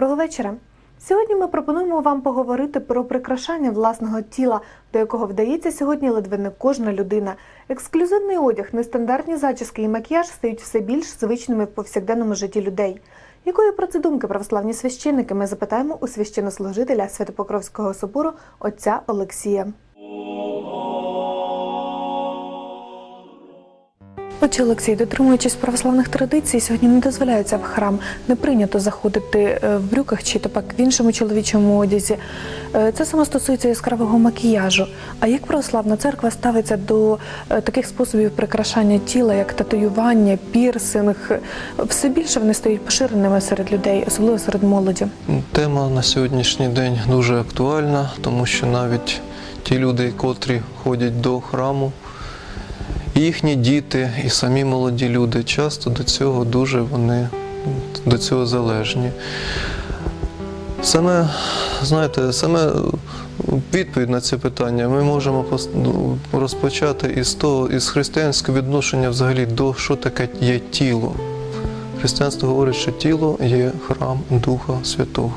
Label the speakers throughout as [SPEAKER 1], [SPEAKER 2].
[SPEAKER 1] Доброго вечора. Сьогодні ми пропонуємо вам поговорити про прикрашання власного тіла, до якого вдається сьогодні ледве не кожна людина. Ексклюзивний одяг, нестандартні зачіски і макіяж стають все більш звичними в повсякденному житті людей. Якої про це думки православні священники ми запитаємо у священнослужителя Святопокровського собору отця Олексія. Отче Олексій, дотримуючись православних традицій, сьогодні не дозволяється в храм. Не прийнято заходити е, в брюках чи то пак в іншому чоловічому одязі. Е, Це саме стосується яскравого макіяжу. А як православна церква ставиться до е, таких способів прикрашання тіла, як татуювання, пірсинг? Все більше вони стають поширеними серед людей, особливо серед молоді.
[SPEAKER 2] Тема на сьогоднішній день дуже актуальна, тому що навіть ті люди, котрі ходять до храму, і їхні діти, і самі молоді люди часто до цього дуже вони до цього залежні. Саме, знаєте, саме відповідь на це питання ми можемо ну, розпочати із того, із християнського відношення взагалі до що таке є тіло. Християнство говорить, що тіло є храм Духа Святого.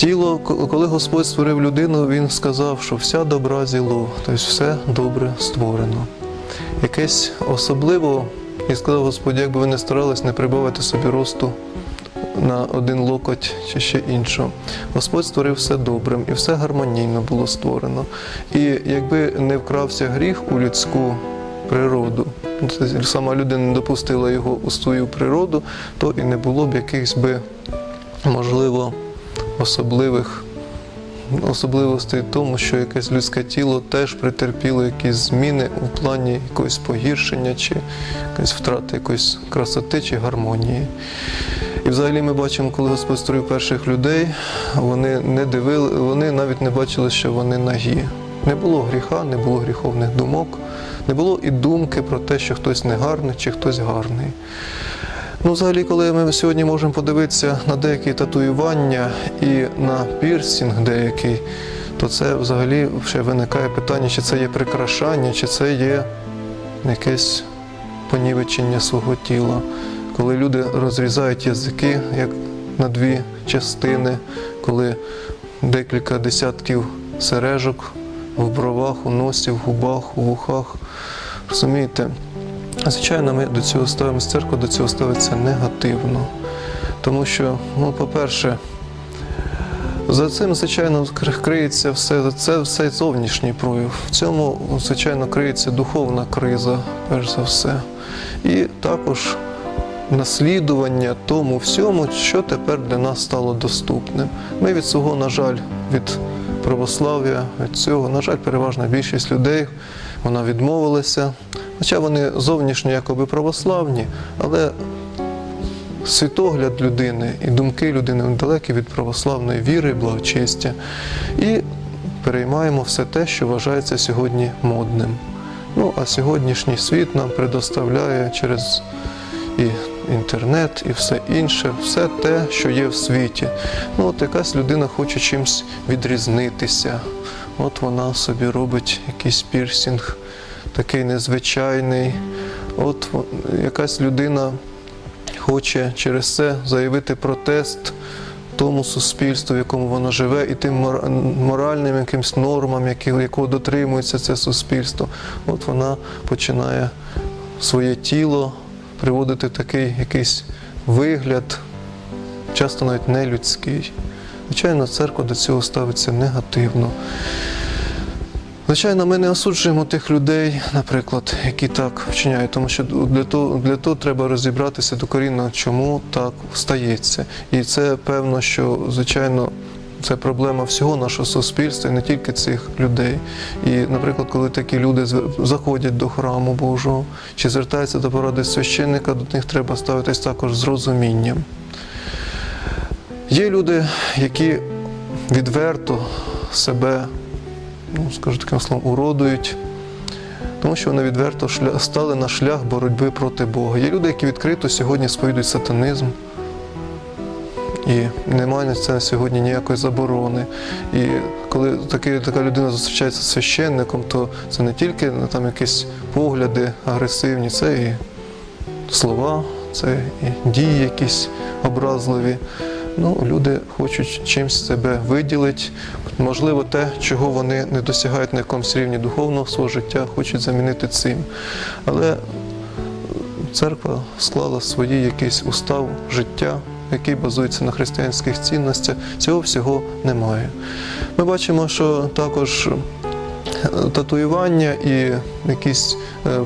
[SPEAKER 2] Тіло, коли Господь створив людину, Він сказав, що вся добра зіло, тобто все добре створено. Якесь особливо, і сказав Господь, як би ви не старались, не прибавити собі росту на один локоть чи ще іншого. Господь створив все добрим і все гармонійно було створено. І якби не вкрався гріх у людську природу, сама людина не допустила його у свою природу, то і не було б якихось би, можливо, особливих особливостей в тому, що якесь людське тіло теж претерпіло якісь зміни у плані якогось погіршення чи якоїсь втрати якоїсь красоти чи гармонії. І взагалі ми бачимо, коли Господь створив перших людей, вони не дивили, вони навіть не бачили, що вони нагі. Не було гріха, не було гріховних думок, не було і думки про те, що хтось негарний чи хтось гарний. Ну, взагалі, коли ми сьогодні можемо подивитися на деякі татуювання і на пірсінг деякий, то це взагалі ще виникає питання, чи це є прикрашання, чи це є якесь понівечення свого тіла. Коли люди розрізають язики як на дві частини, коли декілька десятків сережок в бровах, у носі, в губах, у вухах. Розумієте? Звичайно, ми до цього ставимося, церква до цього ставиться негативно. Тому що, ну, по-перше, за цим, звичайно, криється все, це все зовнішній прояв. В цьому, звичайно, криється духовна криза, перш за все. І також наслідування тому всьому, що тепер для нас стало доступним. Ми від цього, на жаль, від православ'я, від цього, на жаль, переважна більшість людей вона відмовилася. Хоча вони зовнішньо якоби православні, але світогляд людини і думки людини далекі від православної віри, благочестя. І переймаємо все те, що вважається сьогодні модним. Ну, а сьогоднішній світ нам предоставляє через і інтернет, і все інше, все те, що є в світі. Ну, от якась людина хоче чимось відрізнитися. От вона собі робить якийсь пірсінг, такий незвичайний. От якась людина хоче через це заявити протест тому суспільству, в якому воно живе, і тим моральним якимсь нормам, якого дотримується це суспільство. От вона починає своє тіло приводити в такий якийсь вигляд, часто навіть нелюдський. Звичайно, церква до цього ставиться негативно. Звичайно, ми не осуджуємо тих людей, наприклад, які так вчиняють, тому що для того, для того треба розібратися докорінно, чому так стається. І це певно, що звичайно. Це проблема всього нашого суспільства, і не тільки цих людей. І, наприклад, коли такі люди заходять до храму Божого чи звертаються до поради священника, до них треба ставитись також з розумінням. Є люди, які відверто себе ну, скажу таким словом, уродують, тому що вони відверто стали на шлях боротьби проти Бога. Є люди, які відкрито сьогодні сповідують сатанизм. І немає на це сьогодні ніякої заборони. І коли таки, така людина зустрічається з священником, то це не тільки ну, там якісь погляди агресивні, це і слова, це і дії якісь образливі. Ну, люди хочуть чимось себе виділити, можливо, те, чого вони не досягають на якомусь рівні духовного свого життя, хочуть замінити цим. Але церква склала свої якийсь устав життя, який базується на християнських цінностях. Цього всього немає. Ми бачимо, що також е, татуювання і якісь е,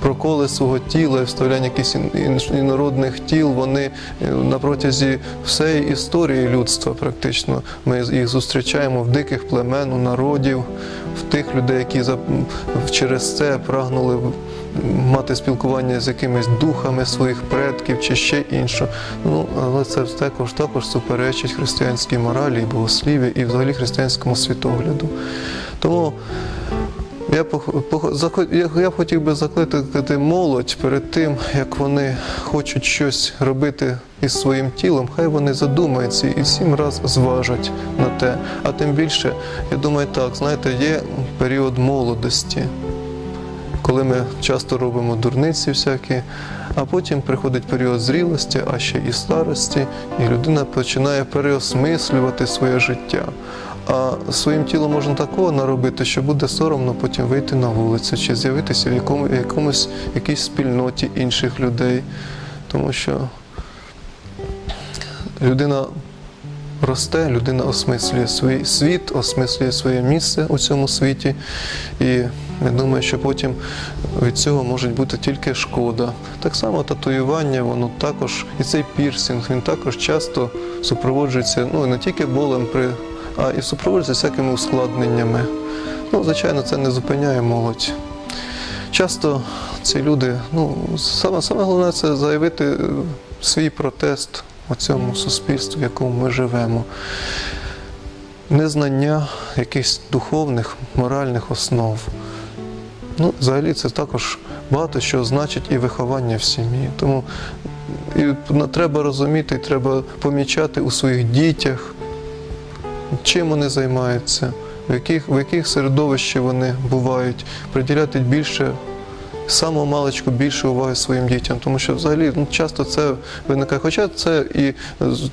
[SPEAKER 2] проколи свого тіла, і вставляння якихось ін- ін- інородних тіл, вони е, на протязі всієї історії людства практично. Ми їх зустрічаємо в диких племен, у народів, в тих людей, які через це прагнули мати спілкування з якимись духами своїх предків чи ще інше. Ну, але це також, також суперечить християнській моралі і богослів'ї і взагалі християнському світогляду. Тому я, я, хотів би закликати молодь перед тим, як вони хочуть щось робити із своїм тілом, хай вони задумаються і сім раз зважать на те. А тим більше, я думаю, так, знаєте, є період молодості, коли ми часто робимо дурниці всякі, а потім приходить період зрілості, а ще і старості, і людина починає переосмислювати своє життя. А своїм тілом можна такого наробити, що буде соромно потім вийти на вулицю чи з'явитися в якому, якомусь якійсь спільноті інших людей. Тому що людина росте, людина осмислює свій світ, осмислює своє місце у цьому світі. І я думаю, що потім від цього може бути тільки шкода. Так само татуювання, воно також, і цей пірсинг, він також часто супроводжується ну, не тільки болем, при, а і супроводжується всякими ускладненнями. Ну, звичайно, це не зупиняє молодь. Часто ці люди, ну, саме, саме головне це заявити е, свій протест у цьому суспільстві, в якому ми живемо. Незнання якихось духовних, моральних основ. Ну, взагалі, це також багато що значить і виховання в сім'ї. Тому і треба розуміти, і треба помічати у своїх дітях, чим вони займаються, в яких, в яких середовищі вони бувають, приділяти більше, самого маличку більше уваги своїм дітям, тому що взагалі ну, часто це виникає, хоча це і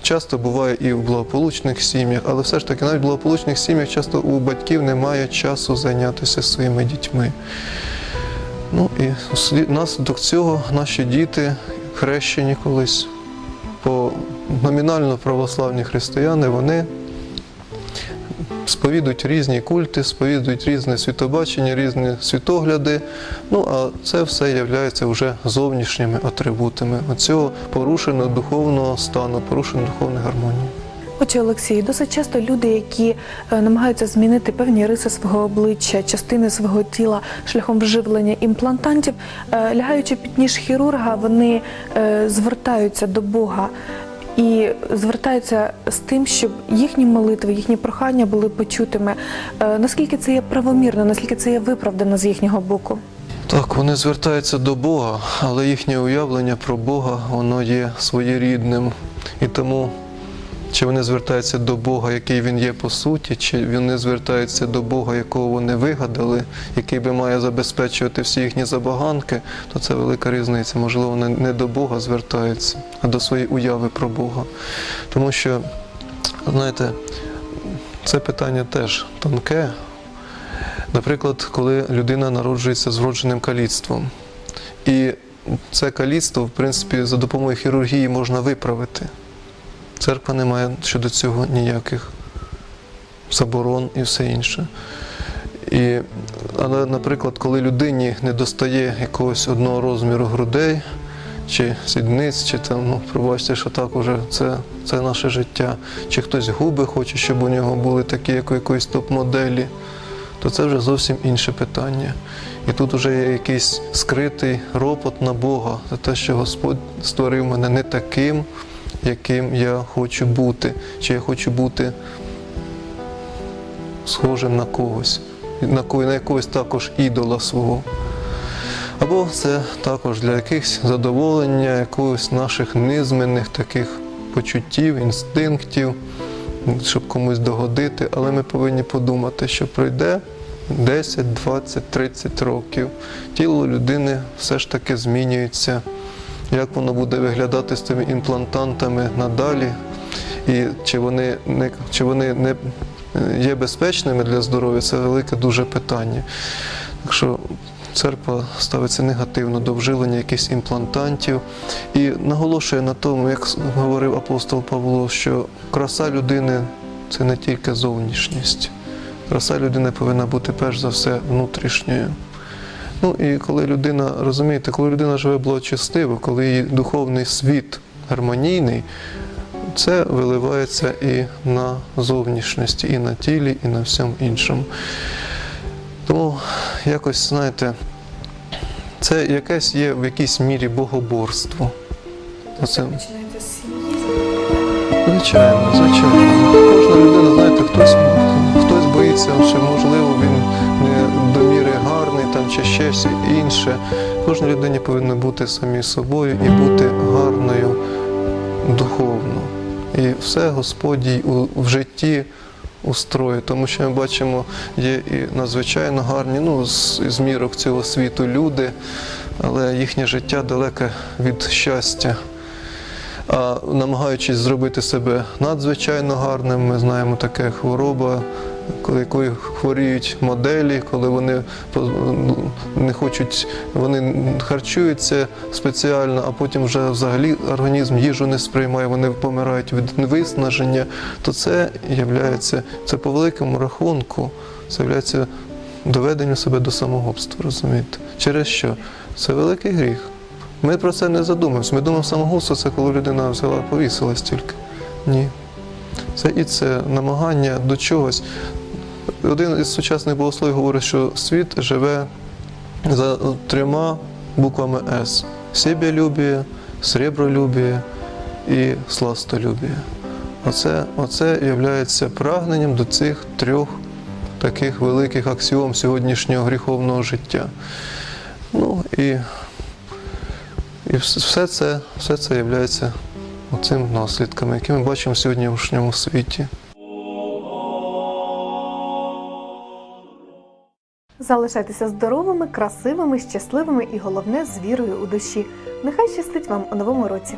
[SPEAKER 2] часто буває і в благополучних сім'ях, але все ж таки навіть в благополучних сім'ях часто у батьків немає часу зайнятися своїми дітьми. Ну і внаслідок цього наші діти, хрещені колись, по номінально православні християни, вони сповідують різні культи, сповідують різне світобачення, різні світогляди. Ну а це все є вже зовнішніми атрибутами оцього порушеного духовного стану, порушеної духовної гармонії.
[SPEAKER 1] Отже, Олексій, досить часто люди, які е, намагаються змінити певні риси свого обличчя, частини свого тіла шляхом вживлення імплантантів, е, лягаючи під ніж хірурга, вони е, звертаються до Бога і звертаються з тим, щоб їхні молитви, їхні прохання були почутими. Е, Наскільки це є правомірно, наскільки це є виправдано з їхнього боку?
[SPEAKER 2] Так, вони звертаються до Бога, але їхнє уявлення про Бога воно є своєрідним. І тому, чи вони звертаються до Бога, який він є по суті, чи вони звертаються до Бога, якого вони вигадали, який би має забезпечувати всі їхні забаганки, то це велика різниця. Можливо, вони не до Бога звертаються, а до своєї уяви про Бога. Тому що, знаєте, це питання теж тонке, Наприклад, коли людина народжується з вродженим каліцтвом, і це каліцтво, в принципі, за допомогою хірургії можна виправити. Церква не має щодо цього ніяких заборон і все інше. І, але, наприклад, коли людині не достає якогось одного розміру грудей, чи сідниць, чи там, ну, пробачте, що так уже це, це наше життя, чи хтось губи хоче, щоб у нього були такі, як у якоїсь топ-моделі, то це вже зовсім інше питання. І тут вже є якийсь скритий ропот на Бога за те, що Господь створив мене не таким, яким я хочу бути, чи я хочу бути схожим на когось, на ко- на якогось також ідола свого. Або це також для якихось задоволення, якогось наших низменних таких почуттів, інстинктів, щоб комусь догодити. Але ми повинні подумати, що пройде 10, 20, 30 років. Тіло людини все ж таки змінюється. Як воно буде виглядати з тими імплантантами надалі, і чи вони не чи вони не є безпечними для здоров'я, це велике дуже питання. Так що церква ставиться негативно до вживлення якихось імплантантів і наголошує на тому, як говорив апостол Павло, що краса людини це не тільки зовнішність. Краса людини повинна бути перш за все внутрішньою. Ну і коли людина, розумієте, коли людина живе благочестиво, коли її духовний світ гармонійний, це виливається і на зовнішності, і на тілі, і на всьому іншому. Тому якось, знаєте, це якесь є в якійсь мірі богоборство.
[SPEAKER 1] Починається
[SPEAKER 2] звичайно, звичайно. Кожна людина, знаєте, хтось, хтось боїться, що можливо ще інше. Кожній людині повинно бути самі собою і бути гарною духовно. І все Господь їй в житті устроє, тому що ми бачимо, є і надзвичайно гарні, ну, з, з мірок цього світу люди, але їхнє життя далеке від щастя. А намагаючись зробити себе надзвичайно гарним, ми знаємо таке хвороба, коли хворіють моделі, коли вони ну, не хочуть, вони харчуються спеціально, а потім вже взагалі організм їжу не сприймає, вони помирають від виснаження, то це являється, це по великому рахунку, це являється доведенням себе до самогубства, розумієте? Через що? Це великий гріх. Ми про це не задумуємося. Ми думаємо, самогубство це коли людина взяла, повісилась тільки. Ні. Це і це намагання до чогось. Один із сучасних богословів говорить, що світ живе за трьома буквами С: себялюбіє, сребролюбіє і сластолюбіє. Оце, оце є прагненням до цих трьох таких великих аксіом сьогоднішнього гріховного життя. Ну і і все це, все це є цим наслідками, які ми бачимо в сьогоднішньому світі.
[SPEAKER 1] Залишайтеся здоровими, красивими, щасливими і головне з вірою у душі. Нехай щастить вам у новому році.